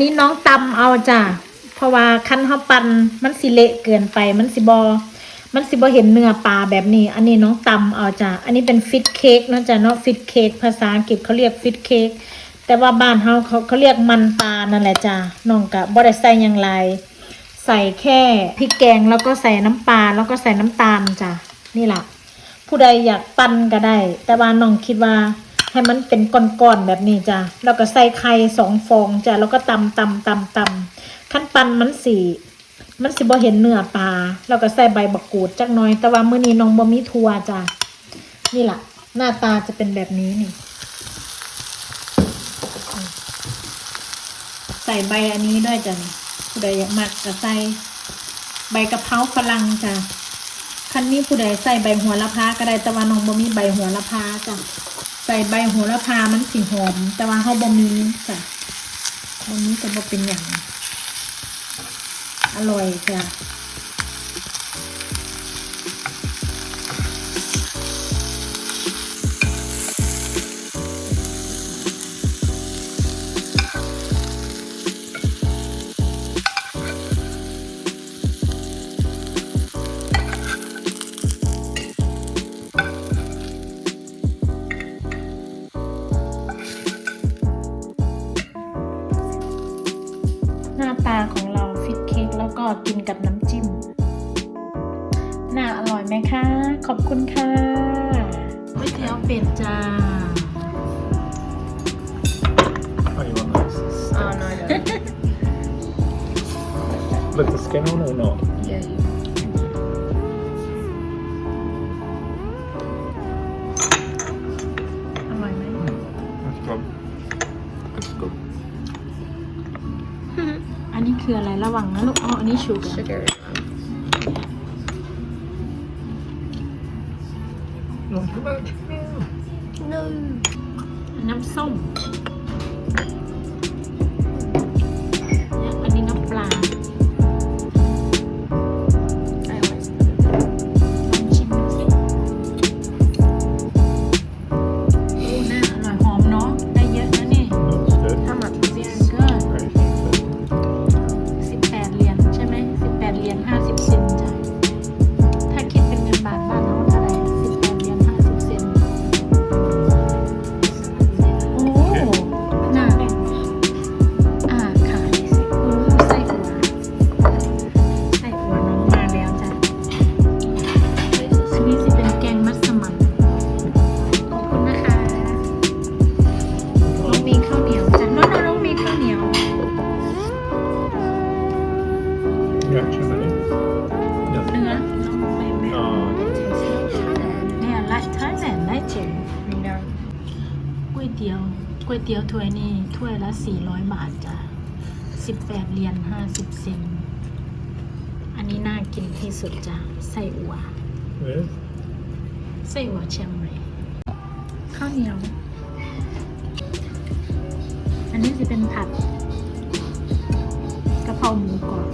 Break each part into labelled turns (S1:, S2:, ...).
S1: อันนี้น้องตำเอาจ้ะเพราะว่าคั้นเฮาปั่นมันสิเละเกินไปมันสิบอมันสิบอเห็นเนื้อปลาแบบนี้ อันนี้น้องตำเอาจ้ะอันนี้เป็นฟิตเค้กนะจ๊ะเนาะฟิตเค้กภาษาอังกฤษเขาเรียกฟิตเค้กแต่ว่าบ้านเฮาเขาเขาเรียกมันปลานั่นแหละจ้ะน้องกะบ่ได้ใส่ยังไรใส่แค่พริกแกงแล้วก็ใส่น้ำปลาแล้วก็ใส่น้ำตาลจ้ะนี่ล่ะผู้ใดอยากปั้นก็ได้ แต่ว่าน้องคิดว่า ให้มันเป็นก้อนๆแบบนี้จ้ะแล้วก็ใส่ไข่สองฟองจ้ะแล้วก็ตำตำตำตำขั้นปั้นมันสีมันสิบ่เห็นเนื้อปลาแล้วก็ใส่ใบบักกูดจักหน่อย แต่ว่ามื้อนี้น้องบ่มีทัวจ้ะนี่ล่ะ หน้าตาจะเป็นแบบนี้นี่ ใส่ใบอันนี้ด้วยจ้ะผู้ใดอยากมักก็ใส่ใบกะเพราฝรั่งจ้ะคันนี้ผู้ใดใส่ใบหัวละพาก็ได้แต่ว่าน้องบ่มีใบหัวละพาจ้ะ ส่ใบโหระพามันสีหอม แต่ว่าเขาบ่มีจ้ะบ่มีก็บ่เป็นอย่าง อร่อยจ้ะ
S2: Look, the skin on or not?
S1: เยอะอร่อยไหม
S2: That's good. That's good.
S1: อันนี้คืออะไรระหว่างนะลูกอ๋ออันนี้ชูก
S3: sugar.
S2: Not too much.
S3: No.
S1: น้ำส้ม เตี๋ยวก๋วยเตี๋ยวถ้วยนี่ถ้วยละ400บาทจ้ะ18เหรียญ50เซนต์อันนี้น่ากินที่สุดจ้ะไส้อั่ว
S2: with
S1: ไส้อั่วเชียงใหม่ข้าวเหนียว อันนี้จะเป็นผัดกะเพราหมูกรอบ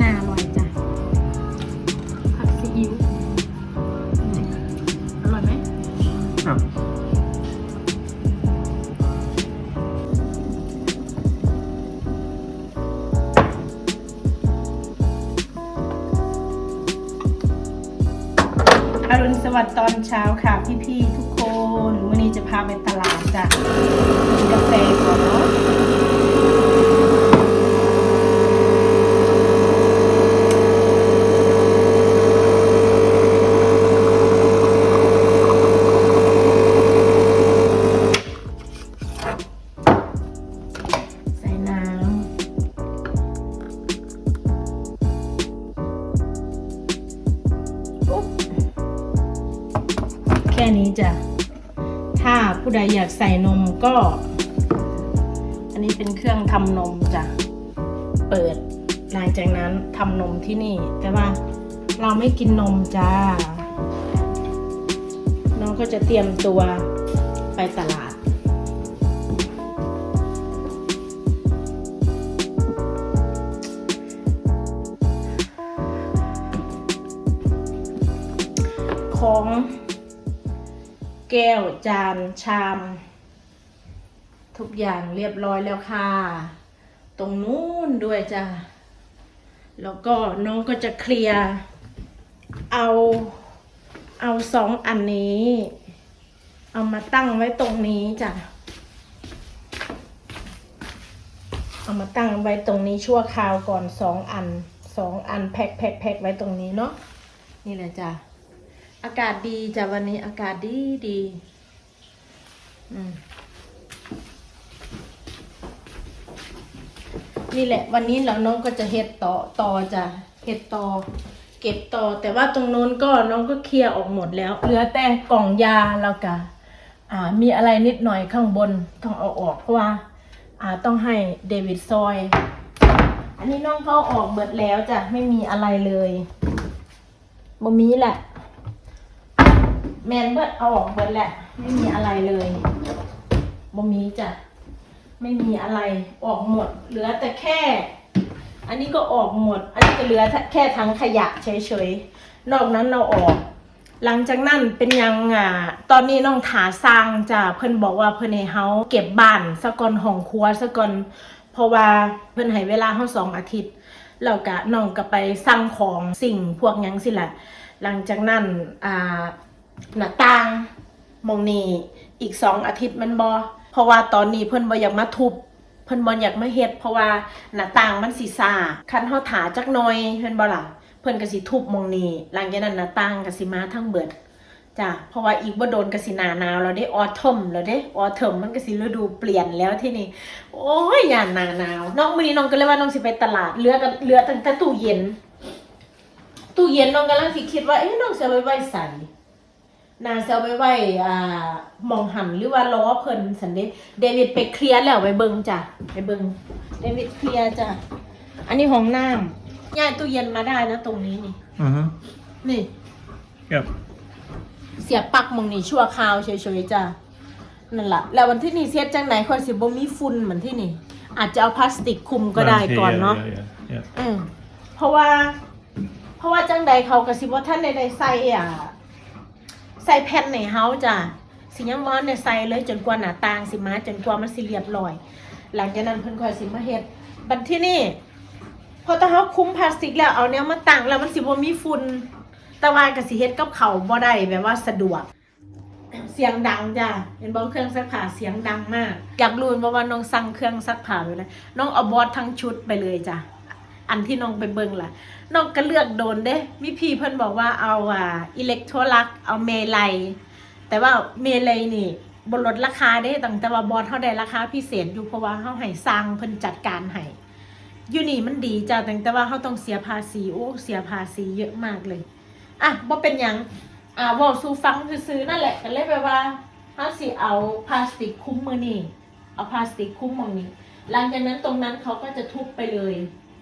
S1: น่า อรุณสวัสดิ์ตอนเช้าค่ะพี่ๆทุกคน วันนี้จะพาไปตลาดจ้ะกินกาแฟก่อนเนาะ ก็ อันนี้เป็นเครื่องทำนมจ้ะ เปิดหลังจากนั้นทำนมที่นี่ แต่ว่าเราไม่กินนมจ้า น้องก็จะเตรียมตัวไปตลาด ของแก้วจานชาม ทุกอย่างเรียบร้อยแล้วค่ะ ตรงนู้นด้วยจ้ะ แล้วก็น้องก็จะเคลียร์ เอาเอาสองอันนี้ เอามาตั้งไว้ตรงนี้จ้ะ เอามาตั้งไว้ตรงนี้ชั่วคราวก่อนสองอันสองอันแพ็คแพ็คแพ็คไว้ตรงนี้เนาะนี่แหละจ้ะ อากาศดีจ้ะวันนี้อากาศดีดี อืม นี่แหละ วันนี้เราน้องก็จะเฮ็ดต่อต่อจ้ะเฮ็ดต่อ เก็บต่อ แต่ว่าตรงนู้นก็น้องก็เคลียร์ออกหมดแล้ว เหลือแต่กล่องยาแล้วก็อ่า มีอะไรนิดหน่อยข้างบนต้องเอาออกเพราะว่า อ่าต้องให้เดวิดซอย อันนี้น้องเขาออกเบิดแล้วจ้ะไม่มีอะไรเลยบ่มีแหละ แมนเบิดเอาออกเบิดแหละ ไม่มีอะไรเลยบ่มีจ้ะ ไม่มีอะไรออกหมด เหลือแต่แค่ อันนี้ก็ออกหมด อันนี้ก็เหลือแค่ทั้งขยะเฉยๆ นอกนั้นเราออก หลังจากนั้นเป็นยังอะตอนนี้น้องถาสร้างจ้ะเพิ่นบอกว่าเพิ่นให้เฮาเก็บบ้านสะก่อนห้องครัวสะก่อนเพราะว่าเพิ่นให้เวลาเฮาสองอาทิตย์แล้วก็น้องก็ไปสั่งของสิ่งพวกยังสิละหลังจากนั้นอ่าหน้าต่างมองนี้อีกสองอาทิตย์มันบอ เพราะว่าตอนนี้เพิ่นบ่อยากมาทุบเพิ่นบ่อยากมาเฮ็ดเพราะว่าหน้าต่างมันสิซ่าคันเฮาถาจักหน่อยเพิ่นบ่ล่ะเพิ่นก็สิทุบมองนี้หลังจากนั้นหน้าต่างก็สิมาทั้งเบิดจ้ะเพราะว่าอีกบ่โดนก็สิหนาหนาวแล้วเด้ออทอมแล้วเด้ออทอมมันก็สิฤดูเปลี่ยนแล้วที่นี่ โอ้ยอย่าหนาหนาว น้องมื้อนี้น้องก็เลยว่าน้องสิไปตลาดเลือกันเลือตั้งแต่ตู้เย็น ตู้เย็นน้องกำลังสิคิดว่าเอ๊ะน้องจะเอาไปไว้ใส่ นาจะเอาไปไว้อ่ามองหันหรือว่าล้อเพิ่นสันเดเดวิดไปเคลียร์แล้วไปเบิ่งจ้ะไปเบิ่งเดวิดเคลียร์จ้ะอันนี้ห้องน้ำย้ายตู้เย็นมาได้นะตรงนี้นี่
S2: Mm-hmm.
S1: นี่
S2: Yep.
S1: เสียบปลักหมองนี่ชั่วคราวเฉยๆจ้ะนั่นล่ะแล้ววันที่นี่เสียจังไหนค่อยสิบ่มีฝุ่นเหมือนที่นี่ อาจจะเอาพลาสติกคลุมก็ได้
S2: Around
S1: ก่อน
S2: here,
S1: เนาะ
S2: Yeah, yeah, yeah.
S1: อืมเพราะว่า เพราะว่าจังใดเขากระสิบว่าท่านใดๆใส่อะ ใส่แผ่นในเฮาจ้ะสิยังมอนเนี่ยใส่เลยจนกว่าหน้าต่างสิมาจนกว่ามันสิเรียบร้อย หลังจากนั้นเพิ่นค่อยสิมาเฮ็ดบัดที่นี่พอตาเฮาคุ้มพลาสติกแล้วเอาเนี้ยมาตั้งแล้วมันสิบ่มีฝุ่นแต่ว่าก็สิเฮ็ดกับเขาบ่ได้แบบว่าสะดวก เสียงดังจ้ะเห็นบอกเครื่องซักผ้าเสียงดังมากอยากรู้ว่าว่าน้องสั่งเครื่องซักผ้าไปเลยน้องเอาบอสทั้งชุดไปเลยจ้ะอันที่น้องไปเบิ่งล่ะ น้องก็เลือกโดนเด้มีพี่เพิ่นบอกว่าเอาอ่าอิเล็กโทรลัก เอาเมลัย แต่ว่าเมลัยนี่บนลดราคาเด้ตั้งแต่ว่าบอสเท่าใดราคาพิเศษอยู่เพราะว่าเฮาให้สร้างเพิ่นจัดการให้อยู่นี่มันดีจ้ะตั้งแต่ว่าเฮาต้องเสียภาษีโอ้เสียภาษีเยอะมากเลย อะบ่เป็นยังอ่าว้าสู่ฟังซื่อนั่นแหละก็เลยแบบว่าเฮาสิเอาพลาสติกคลุมมือนี่เอาพลาสติกคลุมมองนี้หลังจากนั้นตรงนั้นเขาก็จะทุบไปเลย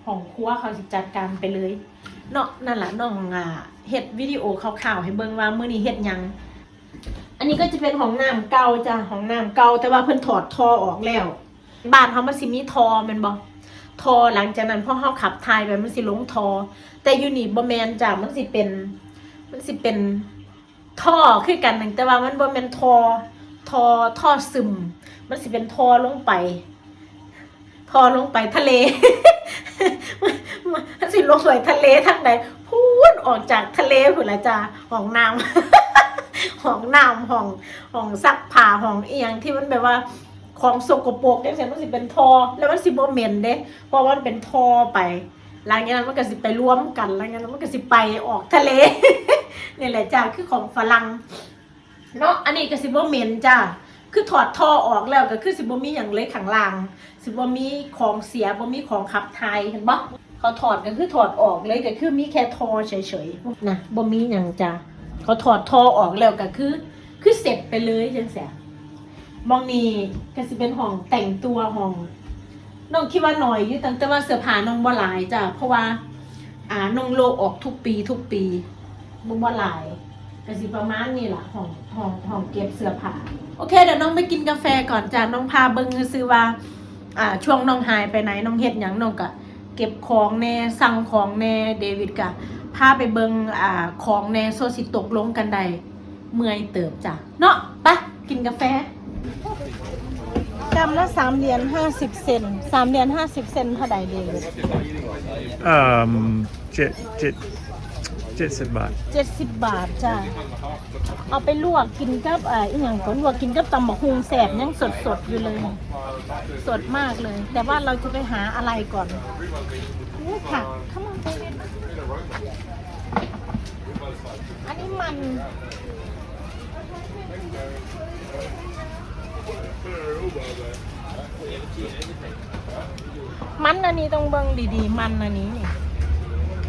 S1: ของครัวเขาสิจัดการไปเลยเนาะนั่นแหละน้องอ่าเฮ็ดวิดีโอคร่าวๆให้เบิ่งว่ามื้อนี้เฮ็ดหยังอันนี้ก็จะเป็นของน้ำเก่าจ้ะของน้ำเก่าแต่ว่าเพิ่นถอดท่อออกแล้วบ้านเขามันสิมีทอมันบ่ทอหลังจากนั้นพอเฮาขับถ่ายไปมันสิลงทอ แต่อยู่นี่บ่แม่นจ้ะมันสิเป็น มันสิเป็นท่อคือกันหนึ่งแต่ว่ามันบ่แม่นทอทอท่อซึม มันสิเป็นทอลงไป ทอลงไปทะเลมันสิลงไปทะเลทางไหนพูดออกจากทะเลพุ่นละจ้าห้องน้ำห้องน้ำห้องห้องซักผ้าห้องเอียงที่มันแบบว่าของสกปรกจังซี่มันสิเป็นทอ แล้วมันสิบ่เหม็นเด้เพราะว่ามันเป็นทอไปหลังจากนั้นมันก็สิไปรวมกันหลังจากนั้นมันก็สิไปออกทะเลนี่แหละจ้าคือของฝรั่งเนาะอันนี้ก็สิบ่เหม็นจ้า คือถอดท่อออกแล้วก็คือสิบ่มีหยังเลยข้างล่าง สิบ่มีของเสียบ่มีของขับถ่ายเห็นบ่เขาถอดก็คือถอดออกเลยก็คือมีแค่ท่อเฉยๆนะบ่มีหยังจ้าเขาถอดท่อออกแล้วก็คือ คือเสร็จไปเลยจังซี่มองนี่ก็สิเป็นห้องแต่งตัวห้องน้องคิดว่าหน่อยอยู่ตั้งแต่ว่าเสื้อผ้าน้องบ่หลายจ้ะเพราะว่า อ่าน้องโลออกทุกปีทุกปีบ่บ่หลาย ก็สิประมาณนี้ล่ะห้องห้องห้องเก็บเสื้อผ้าโอเคเดี๋ยวน้องไปกินกาแฟก่อนจ้ะน้องพาเบิ่งซื้อๆว่าอ่าช่วงน้องหายไปไหนน้องเฮ็ดหยังน้องก็เก็บของแน่สั่งของแน่เดวิดก็พาไปเบิ่งอ่าของแน่โซสิตกลงกันได้เมื่อยเติบจ้ะเนาะไปกินกาแฟกรัมละสามเหรียญห้าสิบเซนสามเหรียญห้าสิบเซนเท่าใดดี
S2: Um, jet, jet, jet said bye.
S1: เจ็ด สิบบาทจ้ะเอาไปลวกกินกับอ่าอีหยังก็ลวกกินกับตำบักฮุงแสบยังสดสดๆอยู่เลย สดมากเลย แต่ว่าเราจะไปหาอะไรก่อนนี่ค่ะข้าวมันไก่อันนี้มัน มันอันนี้ต้องเบิ่งดีๆ มันอันนี้นี่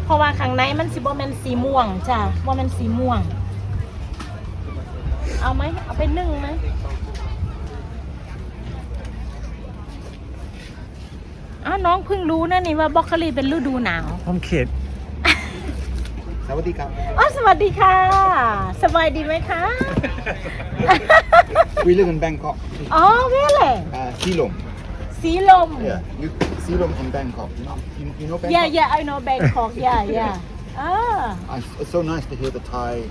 S1: เพราะว่าข้างในมันสิบ่แม่นสีม่วงจ้ะบ่แม่นสีม่วง เอาไหมเอาไปนึ่งไหมอ้าวน้องเพิ่งรู้นะนี่ว่าบรอกโคลีเป็นฤดูหนาว
S2: I'm kid.
S4: สวัสดีครับ
S1: อ๋อสวัสดีค่ะ สบายดีไหมคะ
S4: We live in Bangkok
S1: อ๋อเว่เลย
S4: uh, Silom. Yeah, you Silom in Bangkok. You know, you, you know Bangkok.
S1: Yeah, yeah, I know Bangkok. yeah, yeah. Ah.
S4: I, it's so nice to hear the Thai,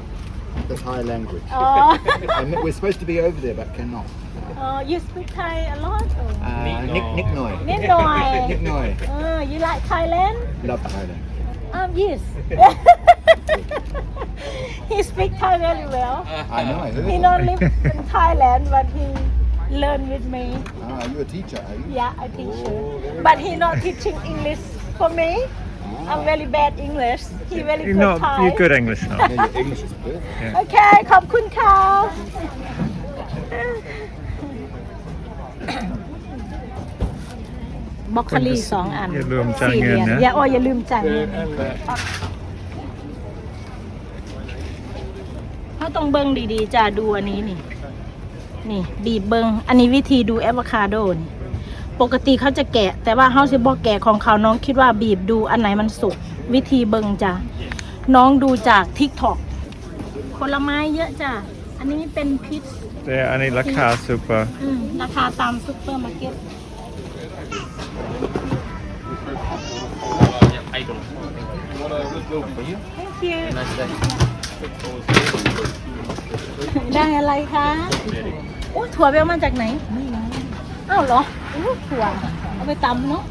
S4: the Thai language. Oh. and we're supposed to be over there, but cannot.
S1: Oh, you speak Thai a lot. Oh.
S4: Uh, Nick, Nick Noi.
S1: Nick Noi.
S4: Nick Noi.
S1: Uh, oh, you like Thailand?
S4: Love Thailand.
S1: Um, yes. he speaks Thai very well.
S4: I know. I
S1: he not live in Thailand, but he learn with me.
S4: ah, are you a teacher are you
S1: Yeah, I teach
S4: Oh,
S1: you.
S4: very
S1: But he not teaching English for me.
S4: Ah.
S1: I'm very bad English. He very
S2: You're
S1: good
S2: not,
S1: Thai.
S2: you're good English now.
S4: yeah, your English is perfect
S1: Okay, ขอบคุณค่ะ บล็อกโคลีสองอัน
S2: อย่าลืมจ่ายเงินนะ
S1: สี่หรีญอย่าโอ้ยอย่าลืมจ่ายเงินเขาต้องเบิ้งดีๆจ้าดูอันนี้นี่ นี่บีบเบิงอันนี้วิธีดูแอ v วคาโดนี่ปกติเขาจะแกะ แต่ว่าเขาสิบอกแกะของเขาน้องคิดว่าบีบดูอันไหนมันสุก วิธีเบิงจ้ะน้องดูจากทิกทอกผลไม้เยอะจ้ะอันนี้เป็นพิษ
S2: There, I need like car super.
S1: อืมราคาตามซุปเปอร์มาร์เก็ต Thank you ได้อะไรคะโอ้ถั่วไปเอามาจากไหนไม่รู้อ้าวเหรอโอ้ถั่วเอาไปตำเนาะ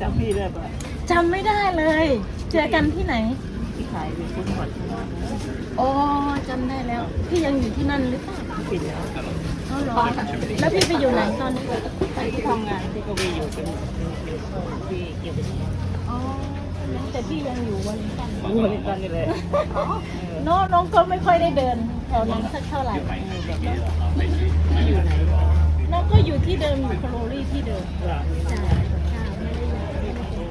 S5: จำพี่ได้ปะ
S1: จำไม่ได้เลย เจอกันที่ไหน
S5: ที่ขายเป็นฟุตบอล
S1: อ๋อจำได้แล้ว พี่ยังอยู่ที่นั่นหรือเปล่า
S5: ปิดแล้ว
S1: อ๋อเหรอแล้วพี่ไปอยู่ไหนตอนนี้
S5: ที่ทำงานที่ก็วีอยู่เป็นที่เกี่ยวกับ
S1: อ๋อ แต่พี่ยังอยู่วันจันทร์
S5: รู้ในตอนนี้เลย
S1: น้องน้องก็ไม่ค่อยได้เดินแถวนั้นสักเท่าไหร่
S5: อยู่ไหน
S1: น้องก็อยู่ที่เดิมอยู่โคโรลี่ที่เดิม
S5: หลัง
S1: จ้าจ้าไม่ได้อยู่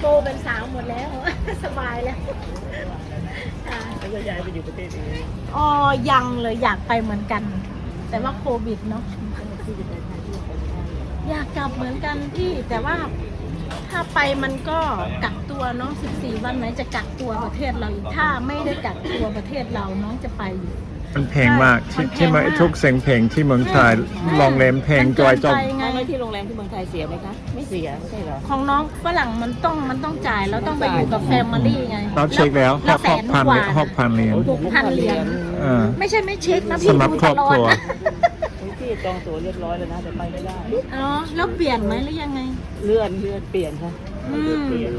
S1: โตเป็นสาวหมดแล้ว สบายแล้วจ้า
S5: แล้วก็ย้ายไปอยู่ประเทศอื่น
S1: อ๋อยังเลยอยากไปเหมือนกัน แต่ว่าโควิดเนาะ
S5: ที่จะไปไทยที่ไปไทย
S1: อยากกลับเหมือนกันพี่แต่ว่า ถ้าไปมันก็กักตัวเนาะ14 วันไหนจะกักตัวประเทศเราอีกถ้าไม่ได้กักตัวประเทศเราน้องจะไปอยู่
S2: มันแพงมาก
S1: มั
S2: ที่
S1: นแพง
S2: ที่มามา
S1: ก
S2: ทุกเสียงเพลงที่เมืองไทยลองเลมเพลง
S1: มัน
S2: ตั
S1: เกิ
S2: วนจอม
S1: ไปไง
S5: เอาไว้ที่โรงแรมที่เมืองไทยเสียไหมคะ ไม่เสียไม่ใช่เหรอ
S1: ของน้องฝรั่งมันต้องมันต้องจ่ายแล้วต้องไปอยู่กับแฟมิลี่ไง
S2: เราเช็คแล้ว
S1: แล้ว
S2: ห
S1: แส
S2: ก
S1: น
S2: พัน
S1: กว่า
S2: หกพันเหรียญ
S1: หกพันเหรียญ
S2: เออ
S1: ไม่ใช่ไม่เช็คนะพี่
S2: สำหรับ
S1: ดู
S2: คร
S1: ต
S2: อบ
S1: ลอ
S2: ค
S1: ด
S2: รัว
S1: นะ
S5: ที่จองตั๋วเรียบร้อยแล้วนะแต่ไปไม่ได้
S1: อ๋อแล้วเปลี่ยนไหมหรือยังไง
S5: เลื่อนเลื่อนเปลี่ยนค่ะ
S1: อืม
S5: เปลี่ยน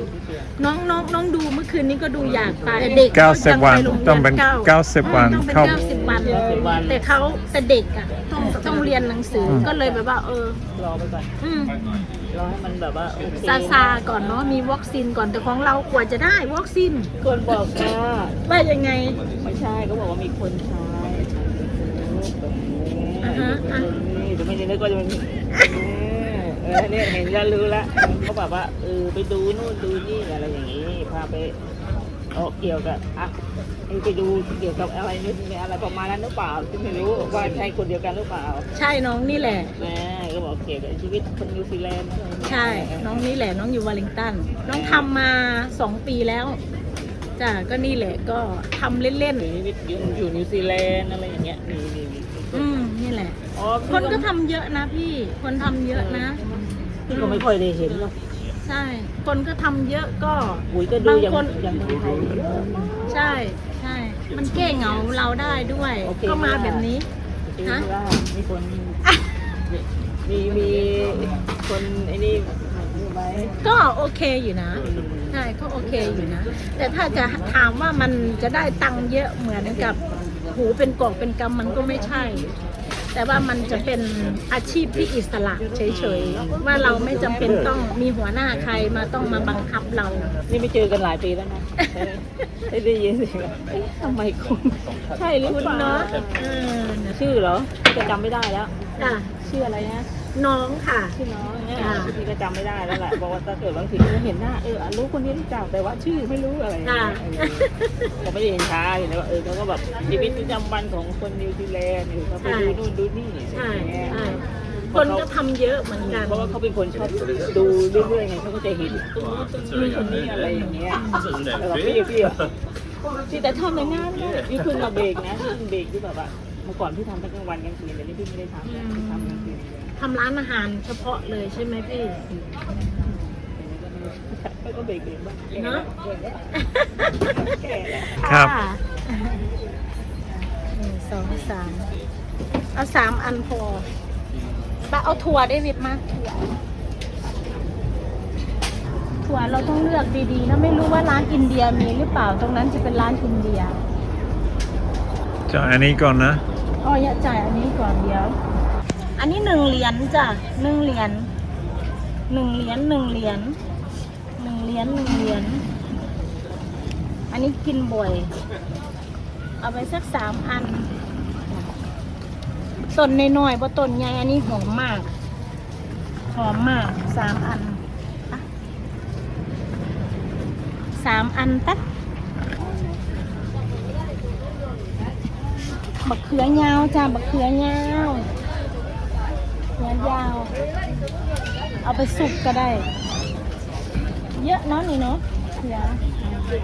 S1: น้องน้องน้องดูเมื่อคืนนี้ก็ดูอยากไปแต่เด็ก
S2: เก้าสิบวัน
S1: ยัไปโร
S2: ต้องเป็น
S1: รีย
S2: เก้าสิบวัน
S1: ต้องเป็น
S2: เข้า
S1: เก้าสิบวัน แต่เขาแต่เด็กอะต้องต้องเรียนหนังสืออ
S2: ม
S1: ก็เลยแบบว่า เออ
S5: รอไปก่อน
S1: อืม
S5: รอให้มันแบบว่าโอเค
S1: ซาซาก่อนเนาะมีวัคซีนก่อนแต่ของเรากว่าจะได้วัคซีน
S5: คนบอกว่า
S1: ว่ายังไง
S5: ไม่ใช่ก็บอกว่ามีคนใช้
S1: อ่าฮะอะ
S5: นี่แต่ไม่ได้นึกว่าจะเป็น เออเนี่ยเห็นแล้วรู้ละเขาแบบว่าเออไปดูนู่นดูนี่อะไรอย่างนี้พาไปเอาเกี่ยวกับอะไปดูเกี่ยวกับอะไรนี่อะไรประมาณนั้นหรือเปล่าที่ไม่รู้ว่าใช่คนเดียวกันหรือเปล่า
S1: ใช่น้องนี่แหละ
S5: แม่ก็บอกเกี่ยวกับชีวิตคนนิวซีแลนด์อะไรอย่างเงี้ย
S1: ใช่ น้องนี่แหละน้องอยู่วอลลิงตัน น้องทำมาสองปีแล้วจ้ะก็นี่แหละก็ทำเล่น
S5: ชีวิตอยู่นิวซีแลนด์อะไรอย่างเงี้ยมีมีมี
S1: ๆ อืมนี่แหละ
S5: อ๋อ
S1: คนก็ทำเยอะนะพี่ คนทำเยอะนะ
S5: พี่ก็ไม่ค่อยได้เห็นหรอก
S1: ใช่ คนก็ทำเยอะก็
S5: อุ้ยก็ดูอย่าง
S1: บางคน
S5: อย่างเมืองไทย
S1: ใช่ใช่ มันแก้เหงาเราได้ด้วย
S5: โอเค
S1: ก็มาแบบนี้
S5: โอเคปีที่ว่ามีคนมีมีคนไอ้นี่อยู่ไหม
S1: ก็โอเคอยู่นะ ใช่ก็โอเคอยู่นะ แต่ถ้าจะถามว่ามันจะได้ตังค์เยอะเหมือนกับ หูเป็นกอกเป็นกำมันก็ไม่ใช่ แต่ว่ามันจะเป็นอาชีพที่อิสระเฉยๆ ว่าเราไม่จำเป็นต้องมีหัวหน้าใครมาต้องมาบังคับเรา
S5: นี่ไม่เจอกันหลายปีแล้วนะได้ได้ยินเสียงเอ๊ะทำไมคุณใช่หรือ
S1: คุณ
S5: เปล่า
S1: เนาะเออ
S5: ชื่อเหรอจะจำไม่ได้แล้ว
S1: จ้ะ
S5: ชื่ออะไรนะ
S1: น้องค่ะ
S5: ชื่อน้องเนี่ย
S1: ค่ะ
S5: พี่ก็จำไม่ได้แล้วแหละบอกว่าถ้าเกิดบางทีเห็นหน้าเออรู้คนนี้รู้จักแต่ว่าชื่อไม่รู้อะไรอย่างเงี้ยเออก็ไม่ได้เห็นช้าเห็นเลยว่าเออเขาก็แบบชีวิตประจำวันของคนนิวซีแลนด์หรือเขาไปดูนู่นดูนี่
S1: ใช่
S5: อย่างเงี้ย
S1: ใช่คนก็ทำเยอะเหมือนกัน
S5: เพราะว่าเขาเป็นคนชอบดูเรื่อยๆไงเขาก็จะเห็นตรงนู้นตรงนี้คนนี้อะไรอย่างเงี้ยแล้วก็พี่พี่อะพี่แต่ทำในงานนะพี่เพิ่งมาเบรกนะพี่เพิ่งเบรกที่แบบว่าเมื่อก่อนพี่ทำทั้งกลางวันกลางคืนแต่นี่พี่ไม่ได้ทำนะพี่ทำกลางคืนเลย
S1: ทำร้านอาหารเฉพาะเลยใช่ไหมพี่
S5: แล้วก็เบรกเบรกบ้าง
S1: เนอะ
S5: แก่แล้ว
S2: ครับะ
S1: หนึ่งสองสามเอาสามอันพอปะเอาถั่วได้วิดมาถั่วถั่วเราต้องเลือกดีๆนะไม่รู้ว่าร้านอินเดียมีหรือเปล่าตรงนั้นจะเป็นร้านอินเดีย
S2: จะอันนี้ก่อนนะ
S1: อ๋ออย่าจ่ายอันนี้ก่อนเดี๋ยว อันนี้หนึ่งเหรียญจ้ะหนึ่งเหรียญหนึ่งเหรียญหนึ่งเหรียญหนึ่งเหรียญหนึ่งเหรียญอันนี้กินบ่อย เอาไปสักสามอันต้นน้อยๆเพราะต้นใหญ่อันนี้หอมมากหอมมากสามอันสามอันตัดบักเขือยาวจ้าบักเขือยาว เขือยาว เอาไปสุกก็ได้ เยอะเนาะนี่เนาะเขือ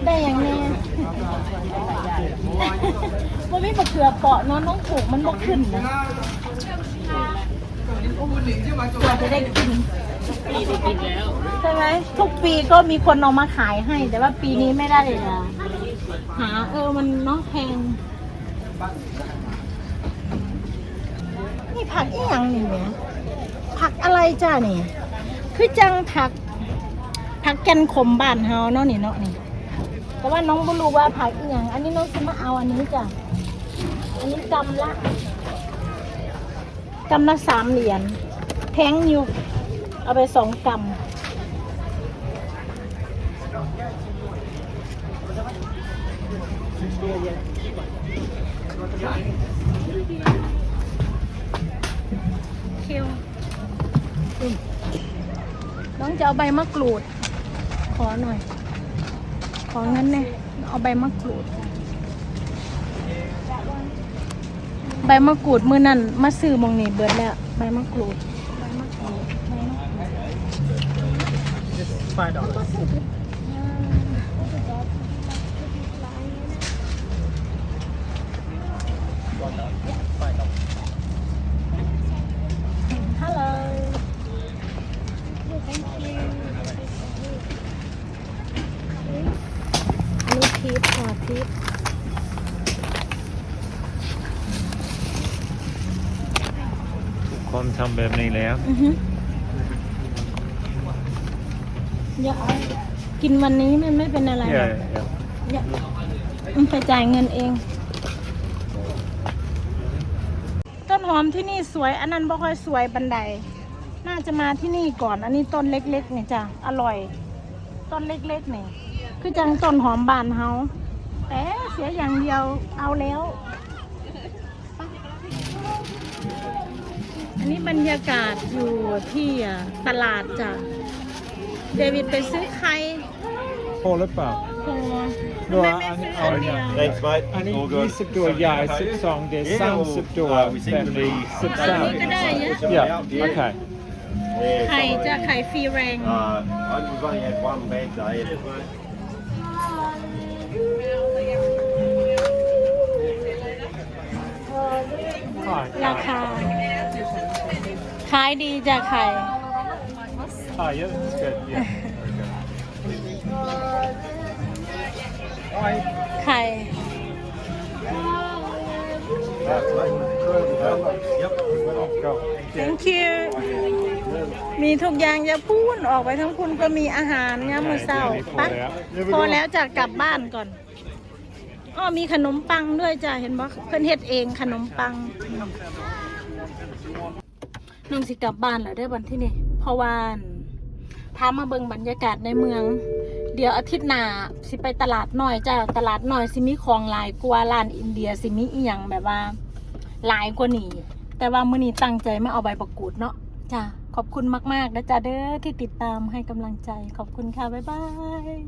S1: ได้อย่างแน่ว่าไม่บักเขือเปาะเนาะน้องปลูกมันบกขึ้นนะกว่าจะได้กิน
S5: พี่ได้กินแล้ว
S1: ใช่ไหมทุกปีก็มีคนเอามาขายให้ แต่ว่าปีนี้ไม่ได้เลยนะหาเออมันเนาะแพงนี่ผักอีหยังนี่แหม ผักอะไรจ้านี่ คือจังผัก ผักแกนขมบ้านเฮาเนาะนี่เนาะนี่ แต่ว่าน้องบ่รู้ว่าผักอีหยังอันนี้น้องจะมาเอาอันนี้จ้ะอันนี้กำละกำละสามเหรียญแพงอยู่เอาไปสองกำเคียวอืมน้อง จะเอาใบมะกรูด ขอหน่อย ของั้นเนี่ยเอาใบมะกรูด ใบมะกรูดมือนั่นมาซื้อมองนี่เบิดแล้วใบมะกรูดใบมะกรูดใบมะกรูด อันนี้พีชค่ะพีช
S2: ทุกคนทำแบบนี้แล้ว
S1: อือฮึอย่าเอากินวันนี้มันไม่เป็นอะไรหร
S2: เดี๋ย
S1: อ
S2: ว
S1: ก
S2: เดี๋ยว
S1: อย่ามันไปจ่ายเงินเอง ต้นหอมที่นี่สวย อันนั้นบ่ค่อยสวยบันได น่าจะมาที่นี่ก่อน อันนี้ต้นเล็กๆเนี่ยจ้ะ อร่อย ต้นเล็กๆเนี่ย คือจังต้นหอมบานเฮาแต่เสียอย่างเดียวเอาแล้ว อันนี้บรรยากาศอยู่ที่อะตลาดจ้ะเดวิดไปซื้อไข่
S2: พอหรือเปล่า
S1: พอ
S2: ดู
S1: ทำไม
S2: อะ
S1: ไม่
S2: อันนี้
S1: ซื้ออันเดียว
S4: Thanks, mate.
S2: อันนี้
S4: All good.
S2: ยี่สิบตัวใหญ่สิบสองเดซามสิบตัว
S4: Uh, we seem
S2: แบบ
S4: to
S2: นี้
S4: be
S2: สิบ
S1: อัน
S2: สาม
S1: นี้ก็ได้เยอะ
S2: yeah okay
S4: Yeah,
S1: ไข่
S4: something
S1: จะ
S4: like
S1: ไข่ฟรีแรง
S4: that. Uh, I- we've only had one bad day.
S1: ราคา ขายดีจ้ะไข่
S2: ah yeah that's good yeah
S1: ไข่
S4: That's late.
S1: thank you มีทุกอย่างอย่าพูนออกไปทั้งคุณก็มีอาหารเนี่ยามมือเศร้าไปะพอแล้วจะกลับบ้านก่อน อ้อมีขนมปังด้วยจ้ะเห็นบ่เพิ่นเฮ็ดเองขนมปังนุ่งสิกลับบ้านแล้วได้วันที่นี่เพราะว่าพามาเบิ่งบรรยากาศในเมือง เดี๋ยวอาทิตย์หน้าสิไปตลาดน้อยจ้ะตลาดน้อยสิมีของหลายกว่าร้านอินเดียสิมีอีหยังแบบว่าหลายกว่านี้แต่ว่ามื้อนี้ตั้งใจมาเอาใบประกูดเนาะจ้ะขอบคุณมากๆนะจ๊ะเด้อที่ติดตามให้กำลังใจขอบคุณค่ะ บ๊ายบาย